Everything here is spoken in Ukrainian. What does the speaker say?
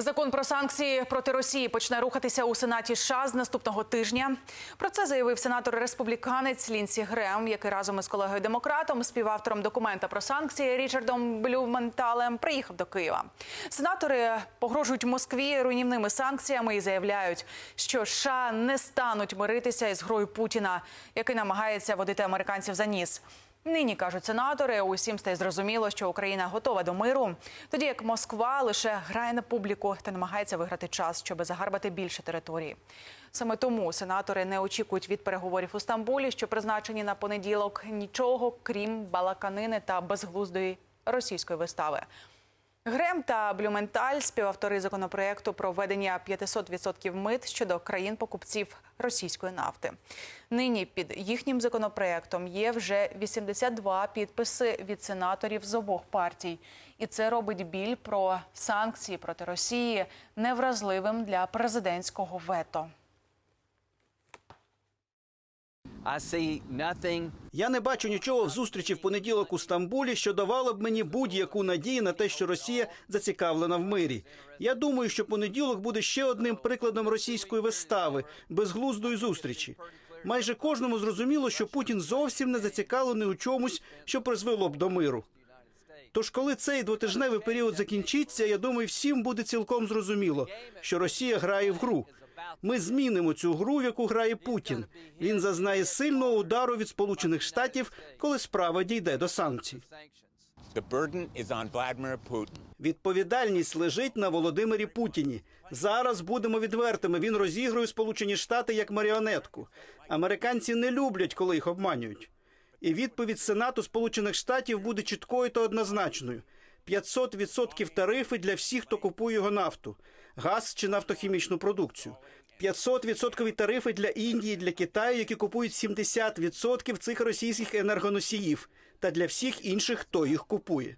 Закон про санкції проти Росії почне рухатися у Сенаті США з наступного тижня. Про це заявив сенатор республіканець Лінсі Грем, який разом із колегою демократом, співавтором документа про санкції Річардом Блюменталем, приїхав до Києва. Сенатори погрожують Москві руйнівними санкціями і заявляють, що США не стануть миритися із грою Путіна, який намагається водити американців за ніс. Нині кажуть сенатори, усім стає зрозуміло, що Україна готова до миру, тоді як Москва лише грає на публіку та намагається виграти час, щоб загарбати більше території. Саме тому сенатори не очікують від переговорів у Стамбулі, що призначені на понеділок, нічого крім балаканини та безглуздої російської вистави. Грем та Блюменталь співавтори законопроекту про введення 500% мит щодо країн-покупців російської нафти. Нині під їхнім законопроектом є вже 82 підписи від сенаторів з обох партій, і це робить біль про санкції проти Росії невразливим для президентського вето. I see Я не бачу нічого в зустрічі в понеділок у Стамбулі, що давало б мені будь-яку надію на те, що Росія зацікавлена в мирі. Я думаю, що понеділок буде ще одним прикладом російської вистави, безглуздої зустрічі. Майже кожному зрозуміло, що Путін зовсім не зацікавлений у чомусь, що призвело б до миру. Тож, коли цей двотижневий період закінчиться, я думаю, всім буде цілком зрозуміло, що Росія грає в гру. Ми змінимо цю гру, в яку грає Путін. Він зазнає сильного удару від Сполучених Штатів, коли справа дійде до санкцій. Відповідальність лежить на Володимирі Путіні. Зараз будемо відвертими. Він розігрує Сполучені Штати як маріонетку. Американці не люблять, коли їх обманюють. І відповідь Сенату Сполучених Штатів буде чіткою та однозначною: 500% тарифи для всіх, хто купує його нафту, газ чи нафтохімічну продукцію. 500% тарифи для Індії, для Китаю, які купують 70% цих російських енергоносіїв, та для всіх інших, хто їх купує.